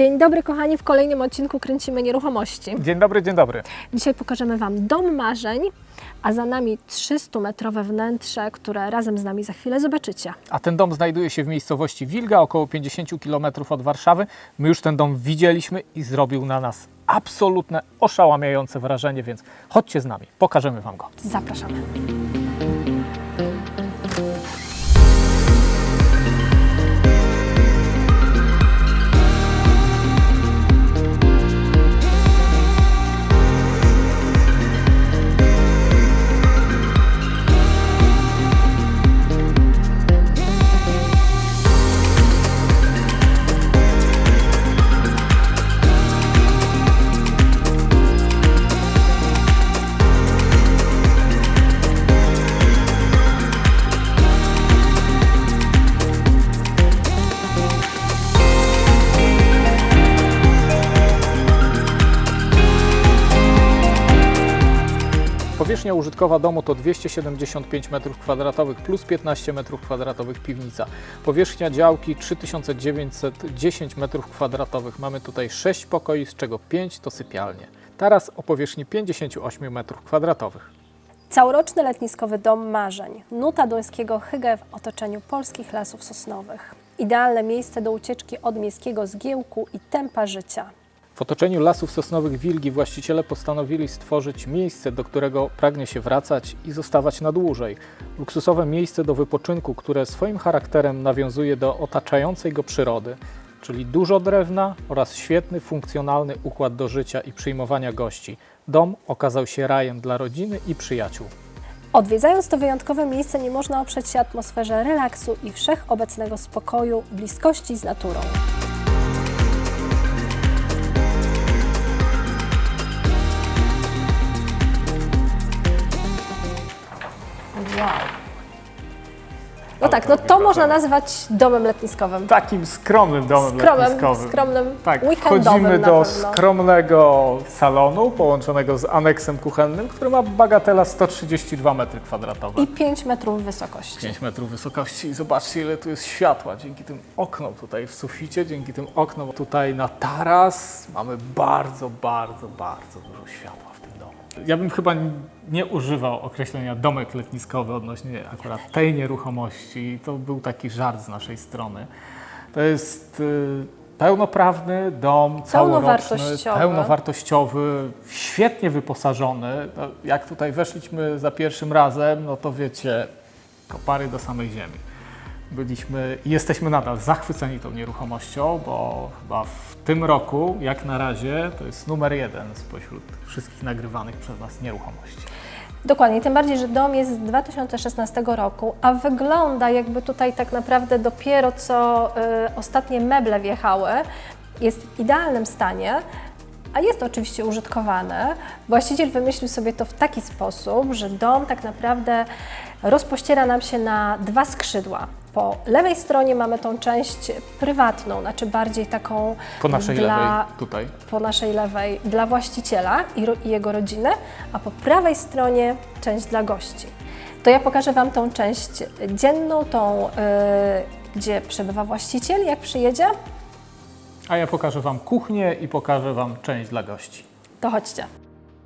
Dzień dobry kochani, w kolejnym odcinku kręcimy nieruchomości. Dzień dobry, dzień dobry. Dzisiaj pokażemy Wam dom marzeń, a za nami 300-metrowe wnętrze, które razem z nami za chwilę zobaczycie. A ten dom znajduje się w miejscowości Wilga, około 50 km od Warszawy. My już ten dom widzieliśmy i zrobił na nas absolutne, oszałamiające wrażenie, więc chodźcie z nami, pokażemy Wam go. Zapraszamy. Powierzchnia użytkowa domu to 275 m2 plus 15 m2 piwnica. Powierzchnia działki 3910 m2. Mamy tutaj 6 pokoi, z czego 5 to sypialnie. Taras o powierzchni 58 m2. Całoroczny letniskowy dom marzeń. Nuta duńskiego hygge w otoczeniu polskich lasów sosnowych. Idealne miejsce do ucieczki od miejskiego zgiełku i tempa życia. W otoczeniu lasów sosnowych Wilgi właściciele postanowili stworzyć miejsce, do którego pragnie się wracać i zostawać na dłużej. Luksusowe miejsce do wypoczynku, które swoim charakterem nawiązuje do otaczającej go przyrody, czyli dużo drewna oraz świetny, funkcjonalny układ do życia i przyjmowania gości. Dom okazał się rajem dla rodziny i przyjaciół. Odwiedzając to wyjątkowe miejsce nie można oprzeć się atmosferze relaksu i wszechobecnego spokoju, bliskości z naturą. Tak, no to można nazwać domem letniskowym. Takim skromnym domem letniskowym. skromnym Tak, weekendowym wchodzimy na do pewno. skromnego salonu połączonego z aneksem kuchennym, który ma bagatela 132 m2. I 5 metrów wysokości. 5 metrów wysokości i zobaczcie ile tu jest światła. Dzięki tym oknom tutaj w suficie, dzięki tym oknom tutaj na taras mamy bardzo, bardzo, bardzo dużo światła w tym domu. Ja bym chyba nie używał określenia domek letniskowy odnośnie akurat tej nieruchomości. To był taki żart z naszej strony. To jest y, pełnoprawny dom, całoroczny, Pełnowartościowy. pełnowartościowy, świetnie wyposażony. Jak tutaj weszliśmy za pierwszym razem, no to wiecie, kopary do samej ziemi. Byliśmy i jesteśmy nadal zachwyceni tą nieruchomością, bo chyba w tym roku, jak na razie, to jest numer jeden spośród wszystkich nagrywanych przez nas nieruchomości. Dokładnie, tym bardziej, że dom jest z 2016 roku, a wygląda jakby tutaj tak naprawdę dopiero co y, ostatnie meble wjechały. Jest w idealnym stanie, a jest oczywiście użytkowane. Właściciel wymyślił sobie to w taki sposób, że dom tak naprawdę rozpościera nam się na dwa skrzydła. Po lewej stronie mamy tą część prywatną, znaczy bardziej taką Po naszej dla, lewej tutaj. po naszej lewej dla właściciela i, ro- i jego rodziny, a po prawej stronie część dla gości. To ja pokażę Wam tą część dzienną, tą, y, gdzie przebywa właściciel, jak przyjedzie, A ja pokażę Wam kuchnię i pokażę Wam część dla gości. to chodźcie.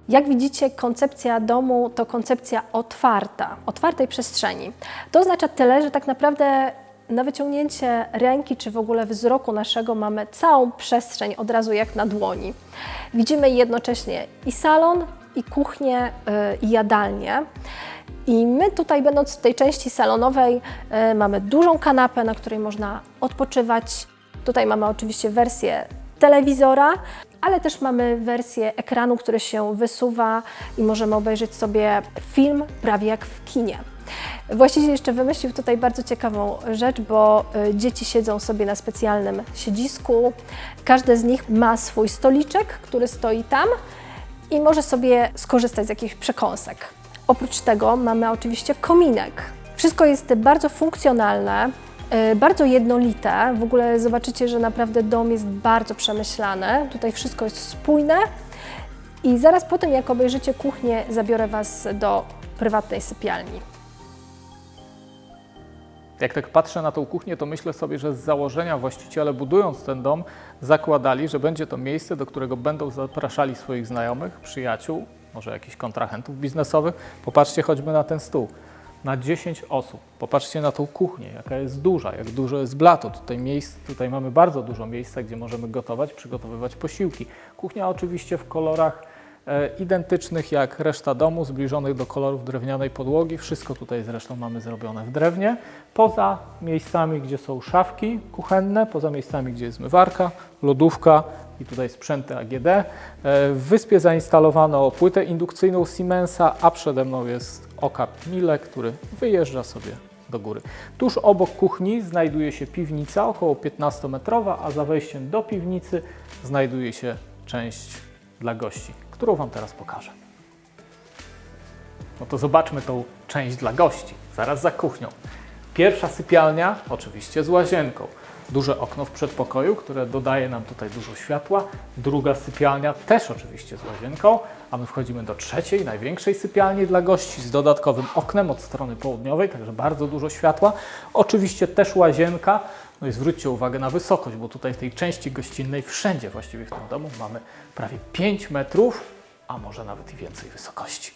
Jak widzicie, koncepcja domu to koncepcja otwarta, otwartej przestrzeni. To oznacza tyle, że tak naprawdę na wyciągnięcie ręki czy w ogóle wzroku naszego mamy całą przestrzeń od razu jak na dłoni. Widzimy jednocześnie i salon, i kuchnię, yy, i jadalnię. I my tutaj, będąc w tej części salonowej, yy, mamy dużą kanapę, na której można odpoczywać. Tutaj mamy oczywiście wersję telewizora, ale też mamy wersję ekranu, który się wysuwa i możemy obejrzeć sobie film prawie jak w kinie. Właściciel jeszcze wymyślił tutaj bardzo ciekawą rzecz, bo y, dzieci siedzą sobie na specjalnym siedzisku. Każde z nich ma swój stoliczek, który stoi tam i może sobie skorzystać z jakichś przekąsek. Oprócz tego mamy oczywiście kominek. Wszystko jest bardzo funkcjonalne, bardzo jednolite. W ogóle zobaczycie, że naprawdę dom jest bardzo przemyślany. Tutaj wszystko jest spójne. I zaraz po tym, jak obejrzycie kuchnię, zabiorę Was do prywatnej sypialni. Jak tak patrzę na tą kuchnię, to myślę sobie, że z założenia właściciele budując ten dom zakładali, że będzie to miejsce, do którego będą zapraszali swoich znajomych, przyjaciół, może jakichś kontrahentów biznesowych. Popatrzcie choćby na ten stół. Na 10 osób. Popatrzcie na tą kuchnię, jaka jest duża, jak dużo jest blatu. Tutaj, miejsc, tutaj mamy bardzo dużo miejsca, gdzie możemy gotować, przygotowywać posiłki. Kuchnia oczywiście w kolorach e, identycznych jak reszta domu, zbliżonych do kolorów drewnianej podłogi. Wszystko tutaj zresztą mamy zrobione w drewnie. Poza miejscami, gdzie są szafki kuchenne, poza miejscami, gdzie jest zmywarka, lodówka i tutaj sprzęty AGD. E, W wyspie zainstalowano płytę indukcyjną Siemensa, a przede mną jest okap Mille, który wyjeżdża sobie do góry. Tuż obok kuchni znajduje się piwnica, około 15-metrowa, a za wejściem do piwnicy znajduje się część dla gości, którą Wam teraz pokażę. No to zobaczmy tą część dla gości, zaraz za kuchnią. Pierwsza sypialnia, oczywiście z łazienką. Duże okno w przedpokoju, które dodaje nam tutaj dużo światła. Druga sypialnia też oczywiście z łazienką, a my wchodzimy do trzeciej, największej sypialni dla gości z dodatkowym oknem od strony południowej, także bardzo dużo światła. Oczywiście też łazienka. No i zwróćcie uwagę na wysokość, bo tutaj w tej części gościnnej, wszędzie właściwie w tym domu mamy prawie 5 metrów, a może nawet i więcej wysokości.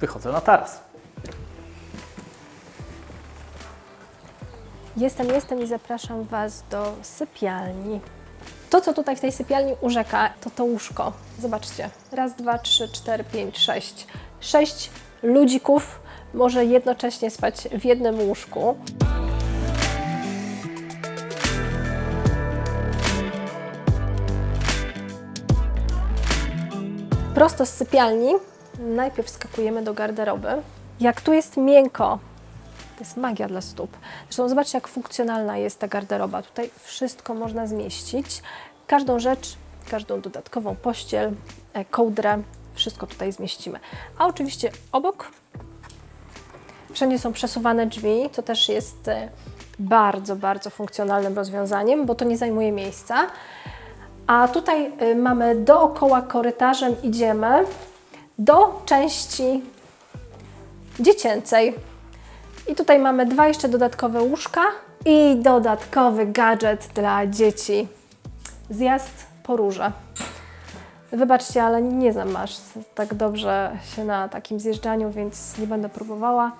Wychodzę na taras. Jestem, jestem i zapraszam Was do sypialni. To, co tutaj w tej sypialni urzeka, to to łóżko. Zobaczcie. Raz, dwa, trzy, cztery, pięć, sześć. Sześć ludzików może jednocześnie spać w jednym łóżku. Prosto z sypialni najpierw skakujemy do garderoby. Jak tu jest miękko, jest magia dla stóp. Zresztą zobaczcie, jak funkcjonalna jest ta garderoba. Tutaj wszystko można zmieścić. Każdą rzecz, każdą dodatkową pościel, e, kołdrę, wszystko tutaj zmieścimy. A oczywiście obok wszędzie są przesuwane drzwi, co też jest e, bardzo, bardzo funkcjonalnym rozwiązaniem, bo to nie zajmuje miejsca. A tutaj y, mamy dookoła korytarzem idziemy do części dziecięcej. I tutaj mamy dwa jeszcze dodatkowe łóżka i dodatkowy gadżet dla dzieci. Zjazd po róże. Wybaczcie, ale nie znam tak dobrze się na takim zjeżdżaniu, więc nie będę próbowała.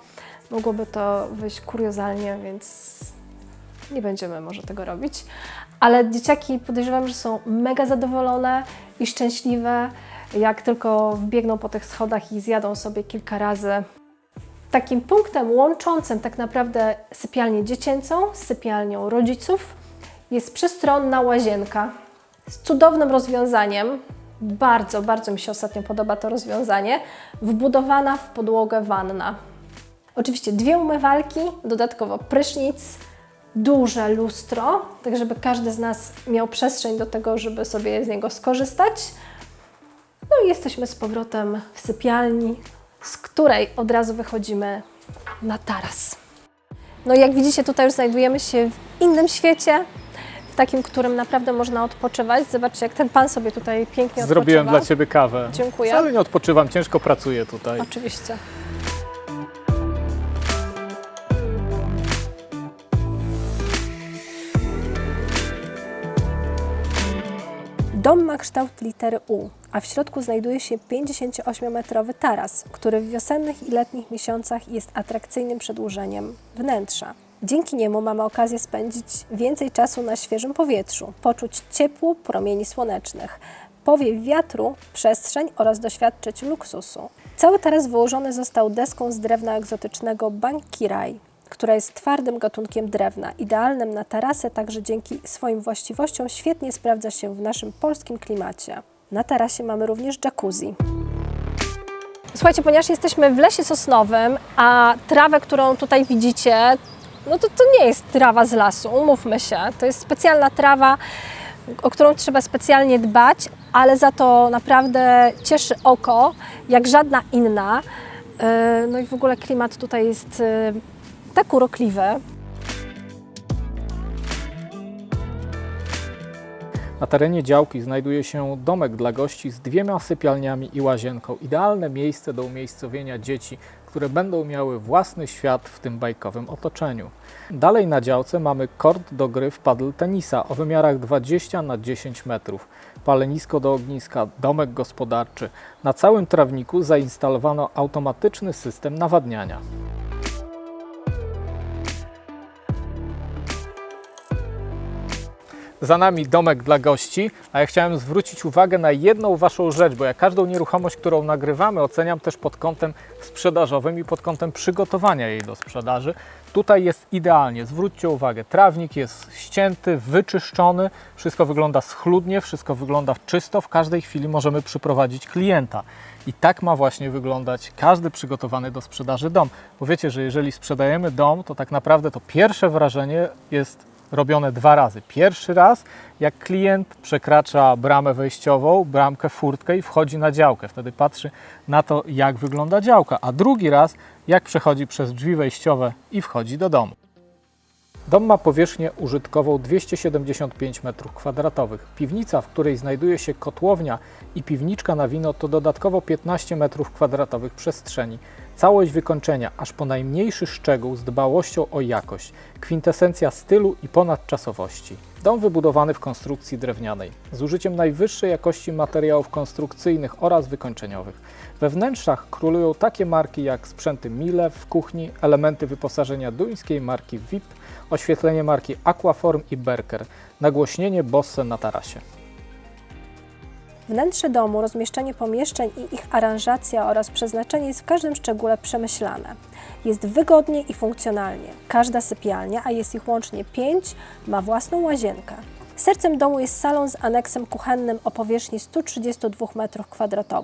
Mogłoby to wyjść kuriozalnie, więc nie będziemy może tego robić. Ale dzieciaki podejrzewam, że są mega zadowolone i szczęśliwe, jak tylko wbiegną po tych schodach i zjadą sobie kilka razy takim punktem łączącym tak naprawdę sypialnię dziecięcą z sypialnią rodziców jest przestronna łazienka z cudownym rozwiązaniem. Bardzo, bardzo mi się ostatnio podoba to rozwiązanie. Wbudowana w podłogę wanna. Oczywiście dwie umywalki, dodatkowo prysznic, duże lustro, tak żeby każdy z nas miał przestrzeń do tego, żeby sobie z niego skorzystać. No i jesteśmy z powrotem w sypialni, z której od razu wychodzimy na taras. No jak widzicie, tutaj już znajdujemy się w innym świecie, w takim, którym naprawdę można odpoczywać. Zobaczcie, jak ten pan sobie tutaj pięknie Zrobiłem odpoczywa. dla Ciebie kawę. Dziękuję. Wcale nie odpoczywam, ciężko pracuję tutaj. Oczywiście. Dom ma kształt litery U, a w środku znajduje się 58-metrowy taras, który w wiosennych i letnich miesiącach jest atrakcyjnym przedłużeniem wnętrza. Dzięki niemu mamy okazję spędzić więcej czasu na świeżym powietrzu, poczuć ciepło promieni słonecznych, powiew wiatru, przestrzeń oraz doświadczyć luksusu. Cały taras wyłożony został deską z drewna egzotycznego Bankiraj, która jest twardym gatunkiem drewna, idealnym na tarasy, także dzięki swoim właściwościom świetnie sprawdza się w naszym polskim klimacie. Na tarasie mamy również jacuzzi. Słuchajcie, ponieważ jesteśmy w lesie sosnowym, a trawę, którą tutaj widzicie, no to to nie jest trawa z lasu, umówmy się. To jest specjalna trawa, o którą trzeba specjalnie dbać, ale za to naprawdę cieszy oko, jak żadna inna. Yy, No i w ogóle klimat tutaj jest yy, tak urokliwy. Na terenie działki znajduje się domek dla gości z dwiema sypialniami i łazienką. Idealne miejsce do umiejscowienia dzieci, które będą miały własny świat w tym bajkowym otoczeniu. Dalej na działce mamy kort do gry w paddle tenisa o wymiarach 20 na 10 metrów, palenisko do ogniska, domek gospodarczy. Na całym trawniku zainstalowano automatyczny system nawadniania. Za nami domek dla gości, a ja chciałem zwrócić uwagę na jedną Waszą rzecz, bo ja każdą nieruchomość, którą nagrywamy, oceniam też pod kątem sprzedażowym i pod kątem przygotowania jej do sprzedaży. Tutaj jest idealnie, zwróćcie uwagę, trawnik jest ścięty, wyczyszczony, wszystko wygląda schludnie, wszystko wygląda czysto, w każdej chwili możemy przyprowadzić klienta. I tak ma właśnie wyglądać każdy przygotowany do sprzedaży dom. Bo wiecie, że jeżeli sprzedajemy dom, to tak naprawdę to pierwsze wrażenie jest robione dwa razy. Pierwszy raz, jak klient przekracza bramę wejściową, bramkę, furtkę i wchodzi na działkę. Wtedy patrzy na to, jak wygląda działka. A drugi raz, jak przechodzi przez drzwi wejściowe i wchodzi do domu. Dom ma powierzchnię użytkową 275 m2. Piwnica, w której znajduje się kotłownia i piwniczka na wino, to dodatkowo 15 m2 przestrzeni. Całość wykończenia, aż po najmniejszy szczegół z dbałością o jakość, kwintesencja stylu i ponadczasowości. Dom wybudowany w konstrukcji drewnianej, z użyciem najwyższej jakości materiałów konstrukcyjnych oraz wykończeniowych. We wnętrzach królują takie marki jak sprzęty Miele w kuchni, elementy wyposażenia duńskiej marki VIP, oświetlenie marki Aquaform i Berker, nagłośnienie Bosse na tarasie. Wnętrze domu, rozmieszczenie pomieszczeń i ich aranżacja oraz przeznaczenie jest w każdym szczególe przemyślane. Jest wygodnie i funkcjonalnie. Każda sypialnia, a jest ich łącznie pięć, ma własną łazienkę. Sercem domu jest salon z aneksem kuchennym o powierzchni 132 m2.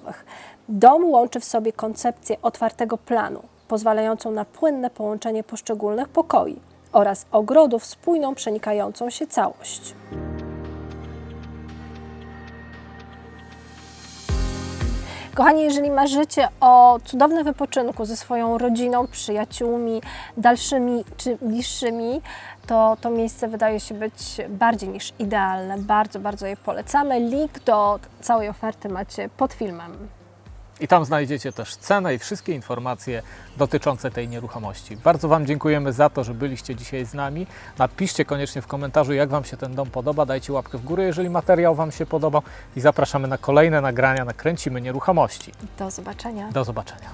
Dom łączy w sobie koncepcję otwartego planu, pozwalającą na płynne połączenie poszczególnych pokoi oraz ogrodu w spójną, przenikającą się całość. Kochani, jeżeli marzycie o cudownym wypoczynku ze swoją rodziną, przyjaciółmi, dalszymi czy bliższymi, to to miejsce wydaje się być bardziej niż idealne. Bardzo, bardzo je polecamy. Link do całej oferty macie pod filmem. I tam znajdziecie też cenę i wszystkie informacje dotyczące tej nieruchomości. Bardzo Wam dziękujemy za to, że byliście dzisiaj z nami. Napiszcie koniecznie w komentarzu, jak Wam się ten dom podoba. Dajcie łapkę w górę, jeżeli materiał Wam się podobał. I zapraszamy na kolejne nagrania na Kręcimy Nieruchomości. Do zobaczenia. Do zobaczenia.